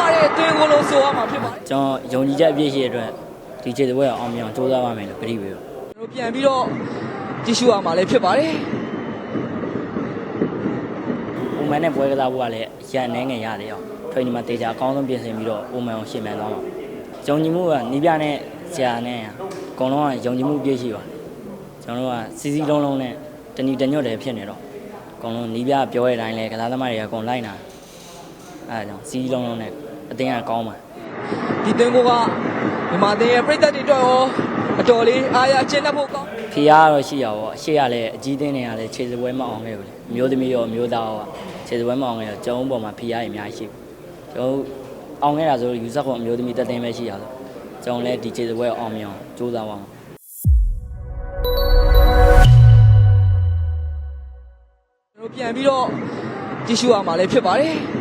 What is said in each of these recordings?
ပါတဲ့အသွင်ကိုလို့ဆိုရမှာဖြစ်ပါတယ်ကျွန်တော်ယုံကြည်ချက်အပြည့်ရှိတဲ့အတွက်ဒီခြေစပွဲကိုအောင်မြင်အောင်ကြိုးစားပါမယ်လို့ပြည့်ပြီးတော့ကျွန်တော်ပြန်ပြီးတော့ကြည့်ရှုရမှာလည်းဖြစ်ပါတယ်ပုံမှန်နဲ့ပွဲကစားဖို့ကလည်းရန်နေငယ်ရတယ်အောင်ထွေးနီမှာတေချာအကောင်းဆုံးပြင်ဆင်ပြီးတော့ပုံမှန်အောင်ရှင်းမှန်သွားမှာယုံကြည်မှုကနီးပြနဲ့ဆရာနဲ့အကုန်လုံးကယုံကြည်မှုပြည့်ရှိပါတယ်ကျွန်တော်တို့ကစီစီလုံးလုံးနဲ့တဏီတညွတ်တယ်ဖြစ်နေတော့အကုန်လုံးနီးပြပြောတဲ့အတိုင်းလဲကစားသမားတွေကအကုန်လိုက်နာအဲဒါကြောင့်စီစီလုံးလုံးနဲ့ အတင်းကကောင်းပါဒီသွင်ကိုကမြန်မာသင်ရဲ့ပြည်သက်တွေအတွက်ရောအတော်လေးအားရကျင်းတတ်ဖို့ကောင်းဖီယာကတော့ရှိရပါဘောအရှိရလည်းအကြီးတင်းတွေကလည်းခြေစပွဲမအောင်ခဲ့ဘူးလေအမျိုးသမီးရောအမျိုးသားရောခြေစပွဲမအောင်ခဲ့တော့ကျုံပေါ်မှာဖီယာတွေအများကြီးရှိဘူးကျုံအောင်ခဲ့တာဆိုယူဆခွန်အမျိုးသမီးတက်တင်းပဲရှိရဆိုကျုံလည်းဒီခြေစပွဲကိုအောင်မြင်အောင်ကြိုးစားပါမယ်ကျွန်တော်ပြန်ပြီးတော့ကြည့်ရှုရမှာလည်းဖြစ်ပါတယ်။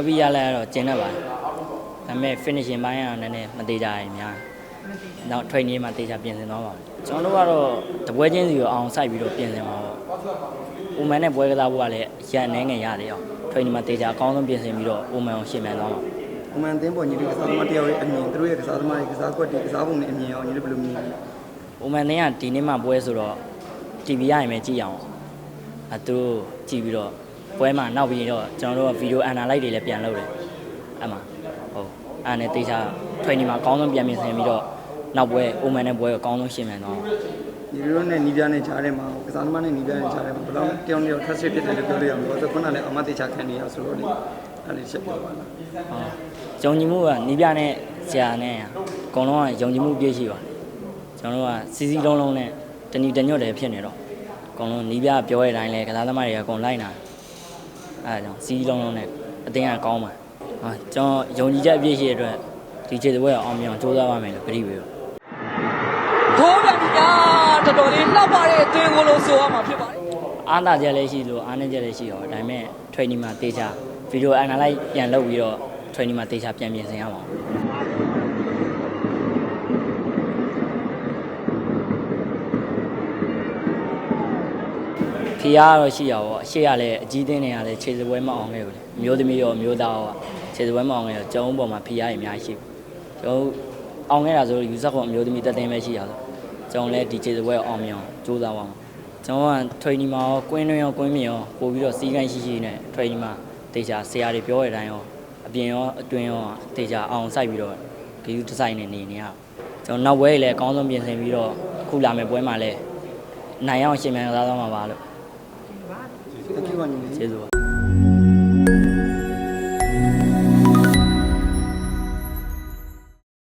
ဘာပြီးရလဲတော့ကျင်းတတ်ပါတယ်။ဒါပေမဲ့ finishing ဘိုင်းကတော့နည်းနည်းမသေးကြရင်များ။နောက် training မှာတေချာပြင်ဆင်သွားပါမယ်။ကျွန်တော်တို့ကတော့တပွဲချင်းစီကိုအောင်စိုက်ပြီးတော့ပြင်ဆင်ပါတော့။ဥမန်နဲ့ပွဲကစားဖို့ကလည်းရန်နေငယ်ရတယ်အောင်။ training မှာတေချာအကောင်းဆုံးပြင်ဆင်ပြီးတော့ဥမန်ကိုရှင်းမှန်သွားပါမယ်။အမှန်တင်းပေါ်ညီလေးကစားသမားတယောက်ရဲ့အမြင်သူတို့ရဲ့ကစားသမားရဲ့ကစားကွက်တွေကစားပုံနဲ့အမြင်အောင်ညီလေးဘယ်လိုမြင်လဲ။ဥမန်တင်းကဒီနေ့မှပွဲဆိုတော့ TV ရရင်ပဲကြည့်အောင်။အဲသူတို့ကြည့်ပြီးတော့ ပွဲမှာနောက်ပြီးတော့ကျွန်တော်တို့ကဗီဒီယို analyze တွေလည်းပြန်လုပ်တယ်။အဲ့မှာဟုတ်အဲ့နဲ့တေချာ training မှာအကောင်းဆုံးပြန်ပြင်ဆင်ပြီးတော့နောက်ပွဲဥမန်နဲ့ပွဲကိုအကောင်းဆုံးရှင်းမှန်သွားအောင်။ညီလေးတို့နဲ့နီးပြားနဲ့ကြားထဲမှာကစားသမားနဲ့နီးပြားနဲ့ကြားထဲမှာဘယ်လောက်တယောက်နဲ့တယောက် trust ဖြစ်တယ်လို့ပြောလို့ရမှာ။ဆိုတော့ခုနကလည်းအမတေချာခံနေရဆိုတော့လေအဲ့ဒီချက်ပြောပါလားဟုတ်ယုံကြည်မှုကနီးပြနဲ့ဆရာနဲ့အကုန်လုံးကယုံကြည်မှုပြည့်ရှိပါတယ်ကျွန်တော်တို့ကစီစီလုံးလုံးနဲ့တဏီတညွတ်တယ်ဖြစ်နေတော့အကုန်လုံးနီးပြပြောတဲ့အတိုင်းလဲကစားသမားတွေကအကုန်လိုက်နာ အဲဒါကြောင့်စီစီလုံးလုံးနဲ့အတင်းကကောင်းပါဟာကျွန်တော်ယုံကြည်ချက်အပြည့်ရှိတဲ့အတွက်ဒီခြေစပွဲကိုအောင်မြင်အောင်ကြိုးစားပါမယ်လို့ပြည့်ပြီးတော့ထိုးပြန်ပြီများတော်တော်လေးလှပတဲ့အသွင်ကိုလို့ဆိုရမှာဖြစ်ပါတယ်အားသာချက်လည်းရှိလို့အားနည်းချက်လည်းရှိရောဒါပေမဲ့ training မှာတေချာဗီဒီယို analyze ပြန်လုပ်ပြီးတော့ training မှာတေချာပြန်ပြင်ဆင်ရပါမ ဖီယာကတော့ရှိရပါဘောအရှိရလည်းအကြီးတင်းတွေကလည်းခြေစပွဲမအောင်ခဲ့ဘူးလေအမျိုးသမီးရောအမျိုးသားရောခြေစပွဲမအောင်ခဲ့တော့ကျုံပေါ်မှာဖီယာတွေအများကြီးရှိဘူးကျုံအောင်ခဲ့တာဆိုယူဆခွန်အမျိုးသမီးတက်တင်းပဲရှိရဆိုကျုံလည်းဒီခြေစပွဲကိုအောင်မြင်အောင်ကြိုးစားပါမယ်ကျွန်တော်က training မှာရောကွင်းတွင်းရောကွင်းမြင်ရောပို့ပြီးတော့စီးကိုင်းရှိရှိနဲ့ training မှာတေချာဆရာတွေပြောတဲ့အတိုင်းရောအပြင်ရောအတွင်းရောတေချာအောင်စိုက်ပြီးတော့ဂီယူဒီဇိုင်းနဲ့နေနေရအောင်ကျွန်တော်နောက်ပွဲကြီးလည်းအကောင်းဆုံးပြင်ဆင်ပြီးတော့အခုလာမယ့်ပွဲမှာလည်းနိုင်အောင်ရှင်မြန်ကစားသွားမှာပါလို့။ Thank you ပါညီလေးကျေးဇူးပါ